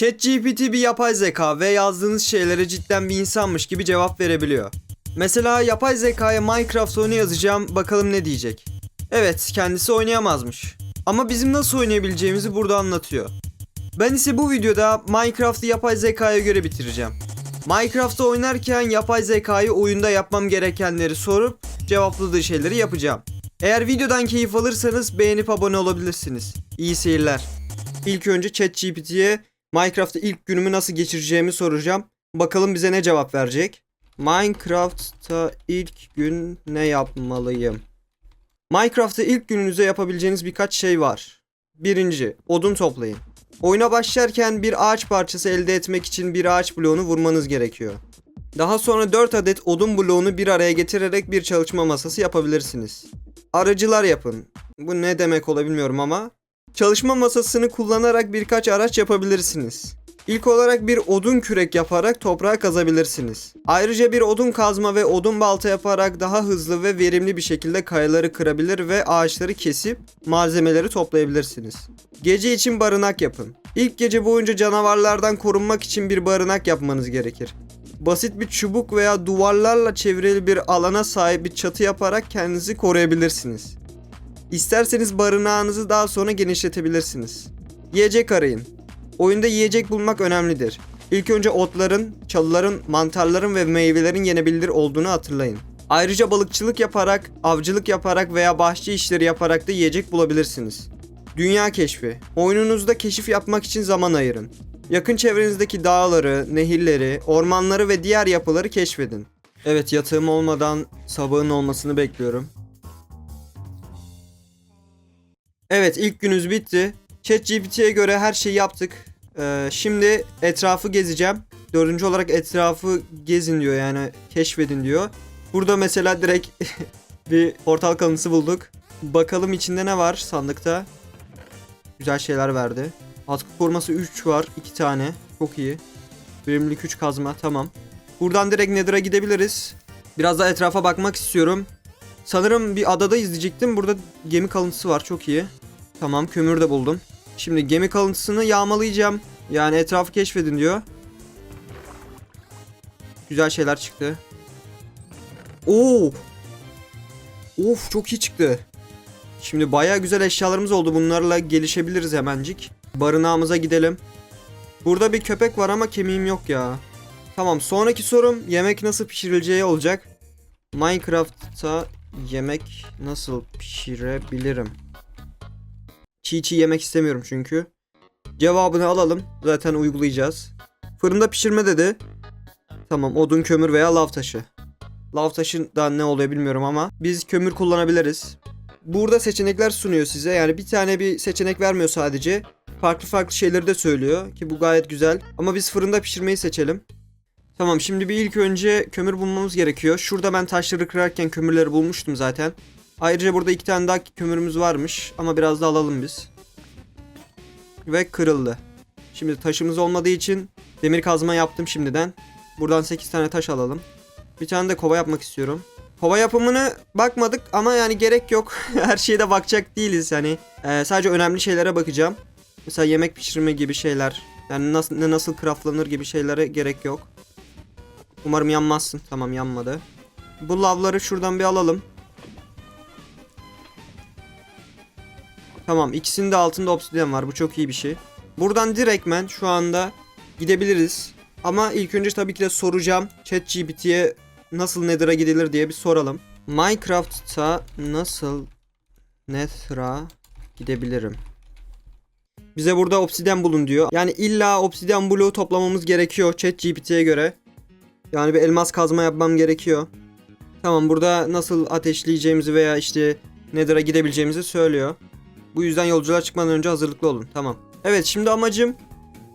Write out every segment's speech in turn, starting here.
ChatGPT bir yapay zeka ve yazdığınız şeylere cidden bir insanmış gibi cevap verebiliyor. Mesela yapay zekaya Minecraft oyunu yazacağım bakalım ne diyecek. Evet kendisi oynayamazmış. Ama bizim nasıl oynayabileceğimizi burada anlatıyor. Ben ise bu videoda Minecraft'ı yapay zekaya göre bitireceğim. Minecraft'ta oynarken yapay zekayı oyunda yapmam gerekenleri sorup cevapladığı şeyleri yapacağım. Eğer videodan keyif alırsanız beğenip abone olabilirsiniz. İyi seyirler. İlk önce ChatGPT'ye Minecraft'ta ilk günümü nasıl geçireceğimi soracağım. Bakalım bize ne cevap verecek. Minecraft'ta ilk gün ne yapmalıyım? Minecraft'ta ilk gününüzde yapabileceğiniz birkaç şey var. Birinci, odun toplayın. Oyuna başlarken bir ağaç parçası elde etmek için bir ağaç bloğunu vurmanız gerekiyor. Daha sonra 4 adet odun bloğunu bir araya getirerek bir çalışma masası yapabilirsiniz. Aracılar yapın. Bu ne demek olabiliyorum ama. Çalışma masasını kullanarak birkaç araç yapabilirsiniz. İlk olarak bir odun kürek yaparak toprağı kazabilirsiniz. Ayrıca bir odun kazma ve odun balta yaparak daha hızlı ve verimli bir şekilde kayaları kırabilir ve ağaçları kesip malzemeleri toplayabilirsiniz. Gece için barınak yapın. İlk gece boyunca canavarlardan korunmak için bir barınak yapmanız gerekir. Basit bir çubuk veya duvarlarla çevrili bir alana sahip bir çatı yaparak kendinizi koruyabilirsiniz. İsterseniz barınağınızı daha sonra genişletebilirsiniz. Yiyecek arayın. Oyunda yiyecek bulmak önemlidir. İlk önce otların, çalıların, mantarların ve meyvelerin yenebilir olduğunu hatırlayın. Ayrıca balıkçılık yaparak, avcılık yaparak veya bahçe işleri yaparak da yiyecek bulabilirsiniz. Dünya keşfi. Oyununuzda keşif yapmak için zaman ayırın. Yakın çevrenizdeki dağları, nehirleri, ormanları ve diğer yapıları keşfedin. Evet yatağım olmadan sabahın olmasını bekliyorum. Evet ilk günümüz bitti. ChatGPT'ye göre her şeyi yaptık. Ee, şimdi etrafı gezeceğim. Dördüncü olarak etrafı gezin diyor yani keşfedin diyor. Burada mesela direkt bir portal kalıntısı bulduk. Bakalım içinde ne var sandıkta. Güzel şeyler verdi. Atkı koruması 3 var. 2 tane. Çok iyi. Verimlilik 3 kazma. Tamam. Buradan direkt Nether'a gidebiliriz. Biraz da etrafa bakmak istiyorum. Sanırım bir adada izleyecektim. Burada gemi kalıntısı var. Çok iyi. Tamam kömür de buldum. Şimdi gemi kalıntısını yağmalayacağım. Yani etrafı keşfedin diyor. Güzel şeyler çıktı. Oo! Of çok iyi çıktı. Şimdi baya güzel eşyalarımız oldu. Bunlarla gelişebiliriz hemencik. Barınağımıza gidelim. Burada bir köpek var ama kemiğim yok ya. Tamam sonraki sorum yemek nasıl pişirileceği olacak. Minecraft'ta yemek nasıl pişirebilirim? Çiğ çiğ yemek istemiyorum çünkü. Cevabını alalım. Zaten uygulayacağız. Fırında pişirme dedi. Tamam odun kömür veya lav taşı. Lav taşı da ne oluyor bilmiyorum ama biz kömür kullanabiliriz. Burada seçenekler sunuyor size. Yani bir tane bir seçenek vermiyor sadece. Farklı farklı şeyleri de söylüyor ki bu gayet güzel. Ama biz fırında pişirmeyi seçelim. Tamam şimdi bir ilk önce kömür bulmamız gerekiyor. Şurada ben taşları kırarken kömürleri bulmuştum zaten. Ayrıca burada iki tane daha kömürümüz varmış ama biraz da alalım biz. Ve kırıldı. Şimdi taşımız olmadığı için demir kazma yaptım şimdiden. Buradan 8 tane taş alalım. Bir tane de kova yapmak istiyorum. Kova yapımını bakmadık ama yani gerek yok. Her şeye de bakacak değiliz yani. Ee, sadece önemli şeylere bakacağım. Mesela yemek pişirme gibi şeyler. Yani nasıl ne nasıl craftlanır gibi şeylere gerek yok. Umarım yanmazsın. Tamam yanmadı. Bu lavları şuradan bir alalım. Tamam ikisinin de altında obsidian var. Bu çok iyi bir şey. Buradan direktmen şu anda gidebiliriz. Ama ilk önce tabii ki de soracağım. ChatGPT'ye nasıl Nether'a gidilir diye bir soralım. Minecraft'ta nasıl Nether'a gidebilirim? Bize burada obsidian bulun diyor. Yani illa obsidian bloğu toplamamız gerekiyor ChatGPT'ye göre. Yani bir elmas kazma yapmam gerekiyor. Tamam burada nasıl ateşleyeceğimizi veya işte Nether'a gidebileceğimizi söylüyor. Bu yüzden yolculuğa çıkmadan önce hazırlıklı olun. Tamam. Evet şimdi amacım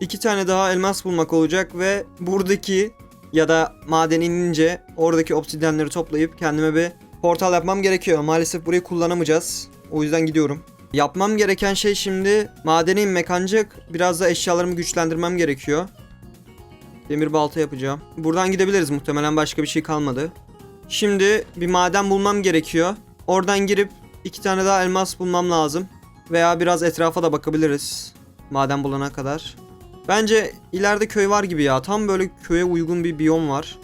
iki tane daha elmas bulmak olacak ve buradaki ya da maden inince oradaki obsidyenleri toplayıp kendime bir portal yapmam gerekiyor. Maalesef burayı kullanamayacağız. O yüzden gidiyorum. Yapmam gereken şey şimdi madene inmek ancak biraz da eşyalarımı güçlendirmem gerekiyor. Demir balta yapacağım. Buradan gidebiliriz muhtemelen başka bir şey kalmadı. Şimdi bir maden bulmam gerekiyor. Oradan girip iki tane daha elmas bulmam lazım. Veya biraz etrafa da bakabiliriz. Maden bulana kadar. Bence ileride köy var gibi ya. Tam böyle köye uygun bir biyom var.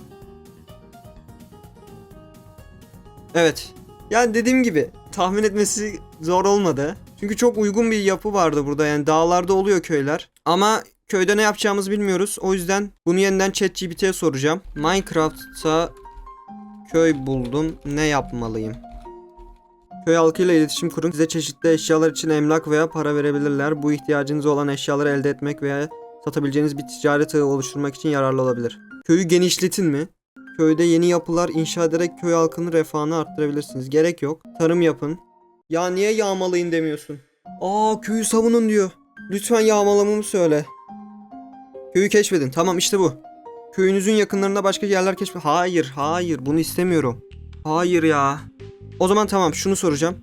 Evet. Yani dediğim gibi tahmin etmesi zor olmadı. Çünkü çok uygun bir yapı vardı burada. Yani dağlarda oluyor köyler. Ama köyde ne yapacağımızı bilmiyoruz. O yüzden bunu yeniden ChatGPT'ye soracağım. Minecraft'ta köy buldum. Ne yapmalıyım? Köy halkıyla iletişim kurun. Size çeşitli eşyalar için emlak veya para verebilirler. Bu ihtiyacınız olan eşyaları elde etmek veya satabileceğiniz bir ticaret ağı oluşturmak için yararlı olabilir. Köyü genişletin mi? Köyde yeni yapılar inşa ederek köy halkının refahını arttırabilirsiniz. Gerek yok. Tarım yapın. Ya niye yağmalayın demiyorsun? Aa köyü savunun diyor. Lütfen yağmalamamı söyle. Köyü keşfedin. Tamam işte bu. Köyünüzün yakınlarında başka yerler keşfedin. Hayır, hayır. Bunu istemiyorum. Hayır ya. O zaman tamam şunu soracağım.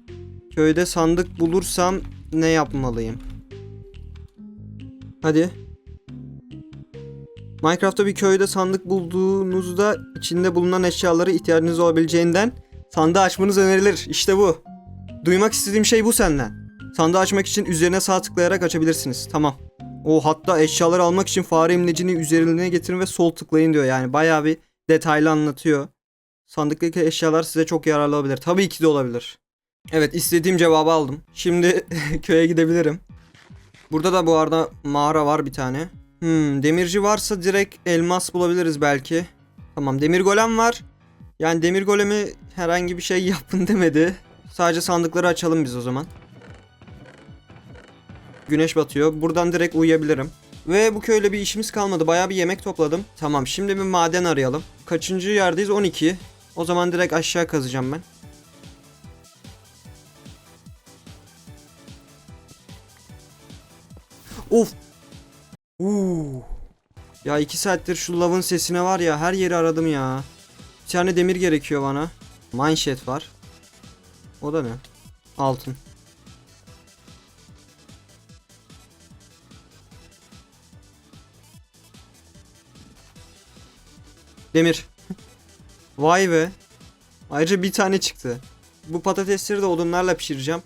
Köyde sandık bulursam ne yapmalıyım? Hadi. Minecraft'ta bir köyde sandık bulduğunuzda içinde bulunan eşyaları ihtiyacınız olabileceğinden sandığı açmanız önerilir. İşte bu. Duymak istediğim şey bu senden. Sandığı açmak için üzerine sağ tıklayarak açabilirsiniz. Tamam. O hatta eşyaları almak için fare imlecini üzerine getirin ve sol tıklayın diyor. Yani bayağı bir detaylı anlatıyor. Sandıktaki eşyalar size çok yararlı olabilir. Tabii ki de olabilir. Evet istediğim cevabı aldım. Şimdi köye gidebilirim. Burada da bu arada mağara var bir tane. Hmm, demirci varsa direkt elmas bulabiliriz belki. Tamam demir golem var. Yani demir golemi herhangi bir şey yapın demedi. Sadece sandıkları açalım biz o zaman. Güneş batıyor. Buradan direkt uyuyabilirim. Ve bu köyle bir işimiz kalmadı. Bayağı bir yemek topladım. Tamam şimdi bir maden arayalım. Kaçıncı yerdeyiz? 12. O zaman direkt aşağı kazacağım ben. Of. Uuu. Ya iki saattir şu lavın sesine var ya her yeri aradım ya. Bir tane demir gerekiyor bana. Mineshaft var. O da ne? Altın. Demir. Vay be. Ayrıca bir tane çıktı. Bu patatesleri de odunlarla pişireceğim.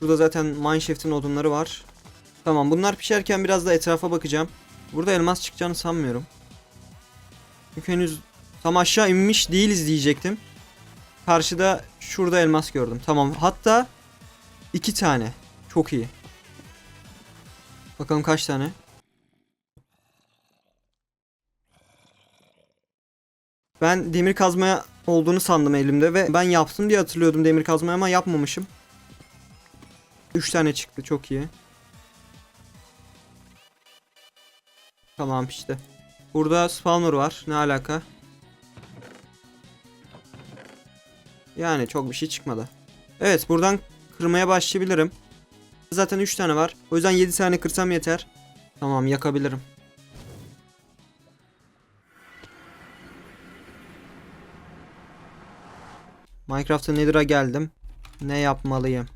Burada zaten mineshaft'in odunları var. Tamam bunlar pişerken biraz da etrafa bakacağım. Burada elmas çıkacağını sanmıyorum. Çünkü henüz tam aşağı inmiş değiliz diyecektim. Karşıda şurada elmas gördüm. Tamam hatta iki tane. Çok iyi. Bakalım kaç tane. Ben demir kazmaya olduğunu sandım elimde ve ben yaptım diye hatırlıyordum demir kazmayı ama yapmamışım. 3 tane çıktı çok iyi. Tamam işte. Burada spawner var. Ne alaka? Yani çok bir şey çıkmadı. Evet buradan kırmaya başlayabilirim. Zaten 3 tane var. O yüzden 7 tane kırsam yeter. Tamam yakabilirim. Minecraft'a Nether'a geldim. Ne yapmalıyım?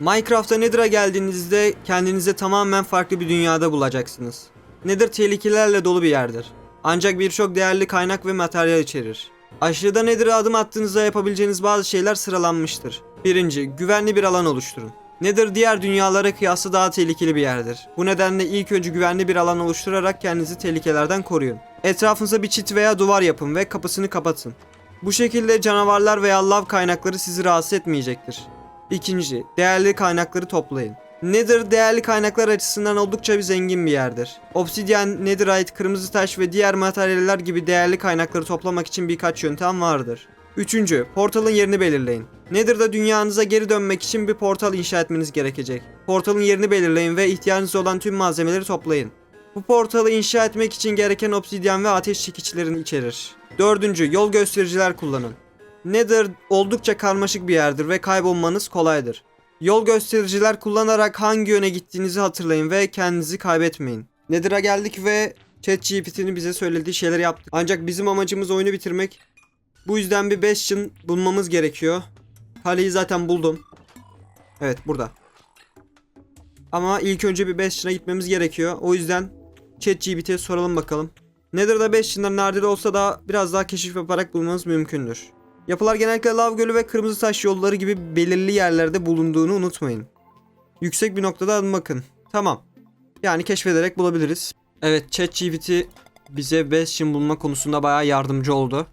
Minecraft'a Nether'a geldiğinizde kendinizi tamamen farklı bir dünyada bulacaksınız. Nether tehlikelerle dolu bir yerdir. Ancak birçok değerli kaynak ve materyal içerir. Aşırıda Nether'a adım attığınızda yapabileceğiniz bazı şeyler sıralanmıştır. Birinci, güvenli bir alan oluşturun. Nether diğer dünyalara kıyasla daha tehlikeli bir yerdir. Bu nedenle ilk önce güvenli bir alan oluşturarak kendinizi tehlikelerden koruyun. Etrafınıza bir çit veya duvar yapın ve kapısını kapatın. Bu şekilde canavarlar veya lav kaynakları sizi rahatsız etmeyecektir. İkinci, değerli kaynakları toplayın. Nether değerli kaynaklar açısından oldukça bir zengin bir yerdir. Obsidian, Netherite, kırmızı taş ve diğer materyaller gibi değerli kaynakları toplamak için birkaç yöntem vardır. Üçüncü, portalın yerini belirleyin. Nether'da dünyanıza geri dönmek için bir portal inşa etmeniz gerekecek. Portalın yerini belirleyin ve ihtiyacınız olan tüm malzemeleri toplayın. Bu portalı inşa etmek için gereken obsidyen ve ateş çekiçlerini içerir. Dördüncü, yol göstericiler kullanın. Nether oldukça karmaşık bir yerdir ve kaybolmanız kolaydır. Yol göstericiler kullanarak hangi yöne gittiğinizi hatırlayın ve kendinizi kaybetmeyin. Nether'a geldik ve ChatGPT'nin bize söylediği şeyleri yaptık. Ancak bizim amacımız oyunu bitirmek. Bu yüzden bir Bastion bulmamız gerekiyor. Kaleyi zaten buldum. Evet burada. Ama ilk önce bir Bastion'a gitmemiz gerekiyor. O yüzden ChatGPT'ye soralım bakalım. Nether'da Bastion'lar nadir olsa da biraz daha keşif yaparak bulmanız mümkündür. Yapılar genellikle lav gölü ve kırmızı taş yolları gibi belirli yerlerde bulunduğunu unutmayın. Yüksek bir noktada bakın. Tamam. Yani keşfederek bulabiliriz. Evet ChatGPT bize Bastion bulma konusunda bayağı yardımcı oldu.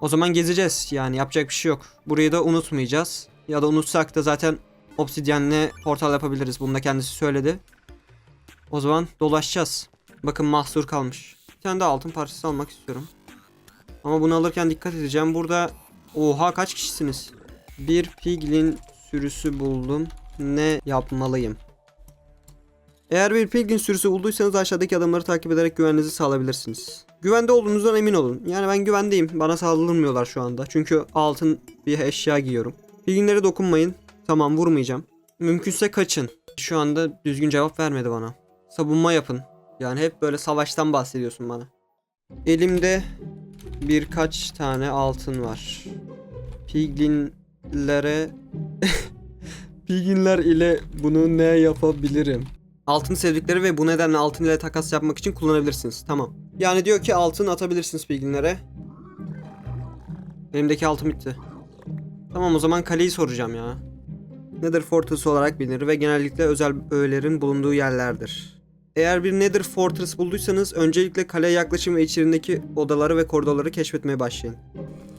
O zaman gezeceğiz. Yani yapacak bir şey yok. Burayı da unutmayacağız. Ya da unutsak da zaten Obsidian'le portal yapabiliriz. Bunu da kendisi söyledi. O zaman dolaşacağız. Bakın mahsur kalmış. Bir tane de altın parçası almak istiyorum. Ama bunu alırken dikkat edeceğim. Burada oha kaç kişisiniz? Bir piglin sürüsü buldum. Ne yapmalıyım? Eğer bir piglin sürüsü bulduysanız aşağıdaki adımları takip ederek güveninizi sağlayabilirsiniz. Güvende olduğunuzdan emin olun. Yani ben güvendeyim. Bana saldırmıyorlar şu anda. Çünkü altın bir eşya giyiyorum. Pilginlere dokunmayın. Tamam vurmayacağım. Mümkünse kaçın. Şu anda düzgün cevap vermedi bana. Savunma yapın. Yani hep böyle savaştan bahsediyorsun bana. Elimde birkaç tane altın var. Piglinlere Piglinler ile bunu ne yapabilirim? Altın sevdikleri ve bu nedenle altın ile takas yapmak için kullanabilirsiniz. Tamam. Yani diyor ki altın atabilirsiniz piglinlere. Elimdeki altın bitti. Tamam o zaman kaleyi soracağım ya. Nether Fortress olarak bilinir ve genellikle özel öğelerin bulunduğu yerlerdir. Eğer bir Nether Fortress bulduysanız öncelikle kaleye yaklaşın ve içerisindeki odaları ve koridorları keşfetmeye başlayın.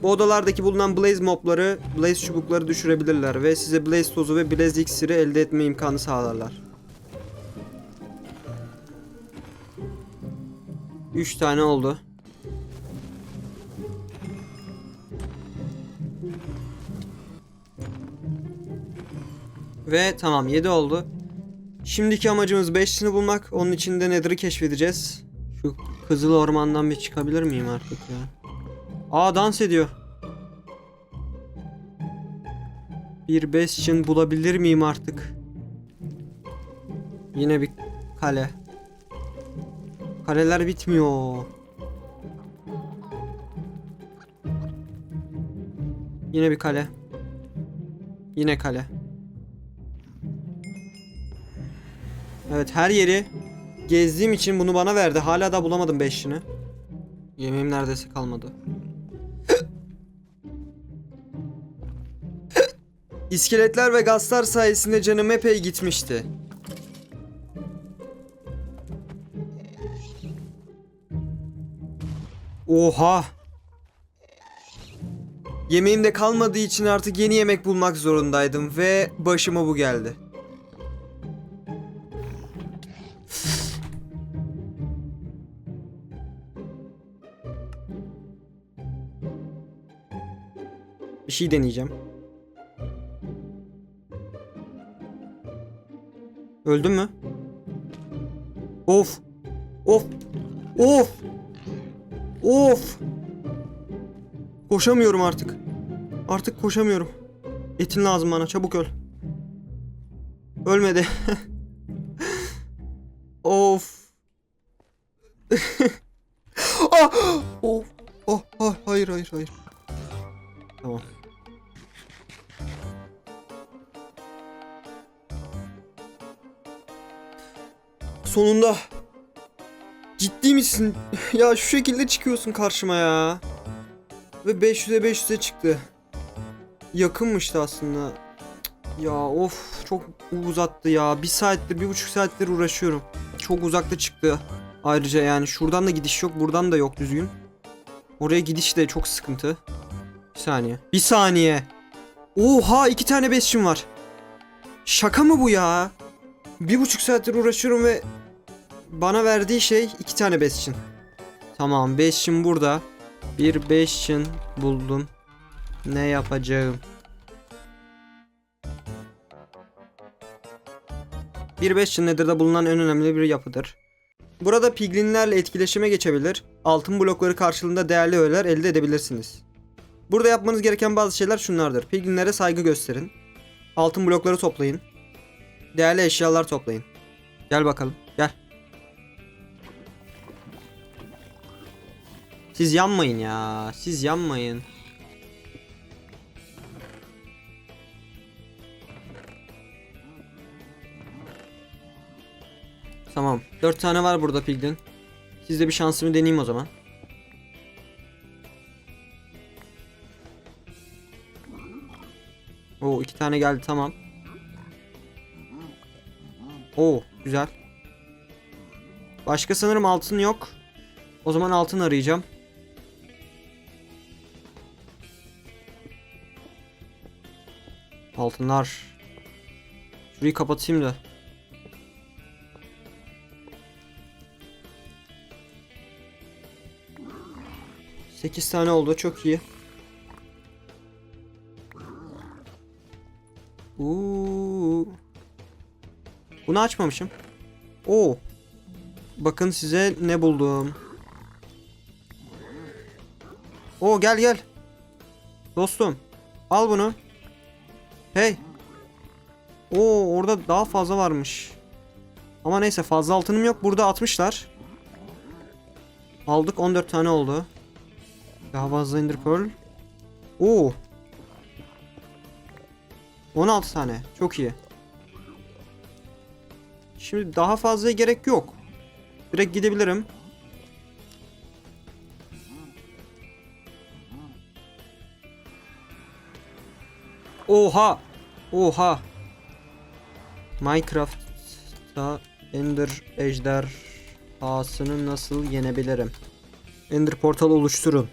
Bu odalardaki bulunan Blaze mobları, Blaze çubukları düşürebilirler ve size Blaze tozu ve Blaze iksiri elde etme imkanı sağlarlar. 3 tane oldu. Ve tamam 7 oldu. Şimdiki amacımız 5'ini bulmak. Onun için de keşfedeceğiz. Şu Kızıl Orman'dan bir çıkabilir miyim artık ya? Aa dans ediyor. Bir Bastion bulabilir miyim artık? Yine bir kale. Kaleler bitmiyor. Yine bir kale. Yine kale. Evet her yeri gezdiğim için bunu bana verdi. Hala da bulamadım beşini. Yemeğim neredeyse kalmadı. İskeletler ve gazlar sayesinde canım epey gitmişti. Oha. Yemeğim de kalmadığı için artık yeni yemek bulmak zorundaydım ve başıma bu geldi. Şey deneyeceğim. Öldün mü? Of. Of. Of. Of. Koşamıyorum artık. Artık koşamıyorum. Etin lazım bana. Çabuk öl. Ölmedi. of. ah! Of. Oh, ah, hayır hayır hayır. Tamam. Sonunda. Ciddi misin? ya şu şekilde çıkıyorsun karşıma ya. Ve 500'e 500'e çıktı. Yakınmıştı aslında. Ya of çok uzattı ya. Bir saattir, bir buçuk saattir uğraşıyorum. Çok uzakta çıktı. Ayrıca yani şuradan da gidiş yok, buradan da yok düzgün. Oraya gidiş de çok sıkıntı. Bir saniye. Bir saniye. Oha iki tane beşim var. Şaka mı bu ya? Bir buçuk saattir uğraşıyorum ve bana verdiği şey iki tane beşin. Tamam beşin burada. Bir beşin buldum. Ne yapacağım? Bir beşin Nether'da bulunan en önemli bir yapıdır. Burada piglinlerle etkileşime geçebilir, altın blokları karşılığında değerli öğeler elde edebilirsiniz. Burada yapmanız gereken bazı şeyler şunlardır. Piglinlere saygı gösterin. Altın blokları toplayın. Değerli eşyalar toplayın. Gel bakalım. Siz yanmayın ya. Siz yanmayın. Tamam. Dört tane var burada piglin. Sizde bir şansımı deneyeyim o zaman. Oo iki tane geldi tamam. Oo güzel. Başka sanırım altın yok. O zaman altın arayacağım. Altınlar. Şurayı kapatayım da. Sekiz tane oldu. Çok iyi. Uuu. Bunu açmamışım. Oo. Bakın size ne buldum. Oo gel gel. Dostum. Al bunu. Hey. Oo orada daha fazla varmış. Ama neyse fazla altınım yok. Burada atmışlar. Aldık 14 tane oldu. Daha fazla Ender Pearl. Oo. 16 tane. Çok iyi. Şimdi daha fazla gerek yok. Direkt gidebilirim. Oha! Oha! Minecraft'ta Ender ejderhasını nasıl yenebilirim? Ender portal oluşturun.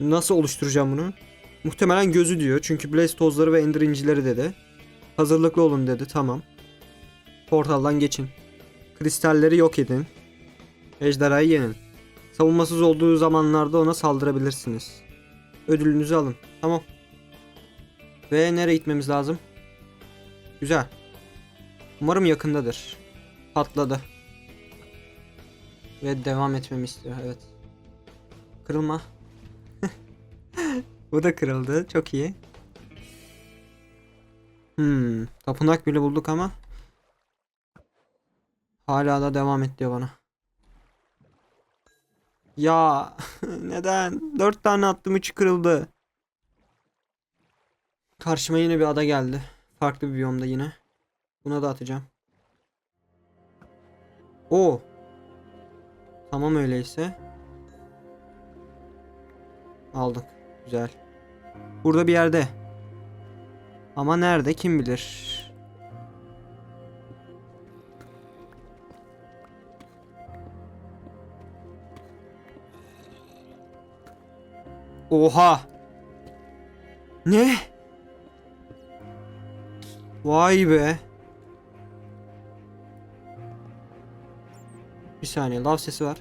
Nasıl oluşturacağım bunu? Muhtemelen gözü diyor. Çünkü Blaze tozları ve Ender incileri dedi. Hazırlıklı olun dedi. Tamam. Portaldan geçin. Kristalleri yok edin. Ejderhayı yenin. Savunmasız olduğu zamanlarda ona saldırabilirsiniz. Ödülünüzü alın. Tamam. Ve nereye gitmemiz lazım? Güzel. Umarım yakındadır. Patladı. Ve devam etmemi istiyor. Evet. Kırılma. Bu da kırıldı. Çok iyi. Hmm. Tapınak bile bulduk ama. Hala da devam et diyor bana. Ya neden? Dört tane attım üçü kırıldı. Karşıma yine bir ada geldi. Farklı bir biyomda yine. Buna da atacağım. O. Tamam öyleyse. Aldık. Güzel. Burada bir yerde. Ama nerede kim bilir. Oha. Ne? Vay be. Bir saniye lav sesi var.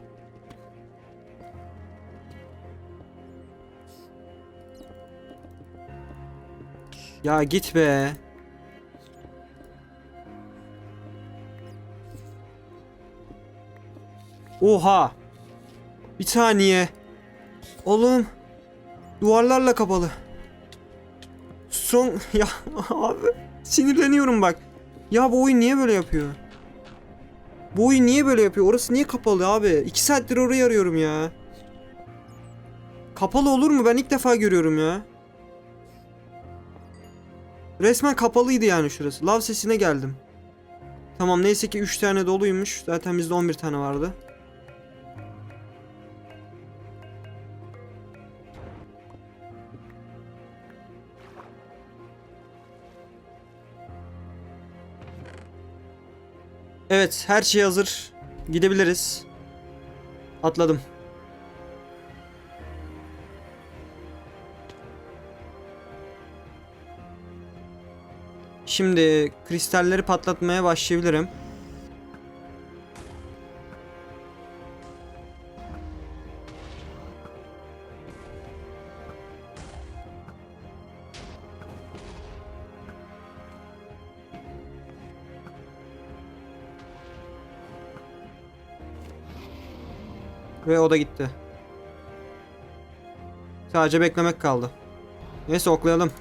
Ya git be. Oha. Bir saniye. Oğlum. Duvarlarla kapalı. Son ya abi sinirleniyorum bak. Ya bu oyun niye böyle yapıyor? Bu oyun niye böyle yapıyor? Orası niye kapalı abi? 2 saattir orayı arıyorum ya. Kapalı olur mu? Ben ilk defa görüyorum ya. Resmen kapalıydı yani şurası. Lav sesine geldim. Tamam neyse ki 3 tane doluymuş. Zaten bizde 11 tane vardı. Evet, her şey hazır. Gidebiliriz. Atladım. Şimdi kristalleri patlatmaya başlayabilirim. Ve o da gitti. Sadece beklemek kaldı. Neyse oklayalım.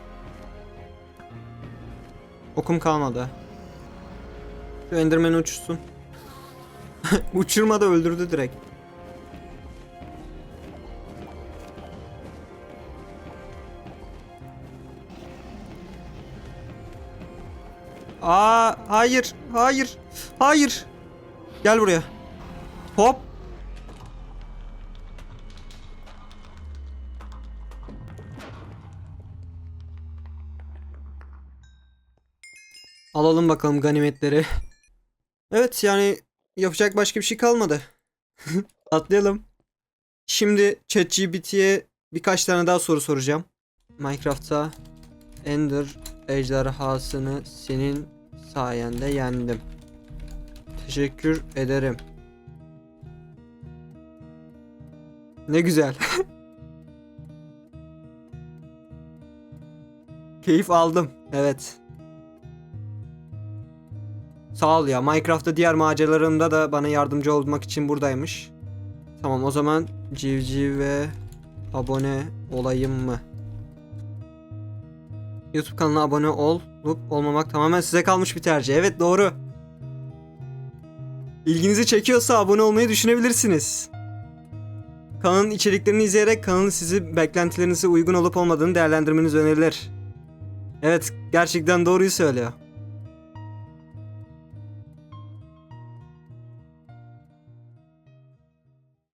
Okum kalmadı. Şu Enderman uçsun. Uçurma da öldürdü direkt. Aa, hayır, hayır, hayır. Gel buraya. Hop. Alalım bakalım ganimetleri. Evet yani yapacak başka bir şey kalmadı. Atlayalım. Şimdi ChatGPT'ye birkaç tane daha soru soracağım. Minecraft'ta Ender ejderhasını senin sayende yendim. Teşekkür ederim. Ne güzel. Keyif aldım. Evet. Sağ ol ya. Minecraft'ta diğer maceralarımda da bana yardımcı olmak için buradaymış. Tamam o zaman civcive abone olayım mı? YouTube kanalına abone olup olmamak tamamen size kalmış bir tercih. Evet doğru. İlginizi çekiyorsa abone olmayı düşünebilirsiniz. Kanalın içeriklerini izleyerek kanalın sizi beklentilerinize uygun olup olmadığını değerlendirmeniz önerilir. Evet gerçekten doğruyu söylüyor.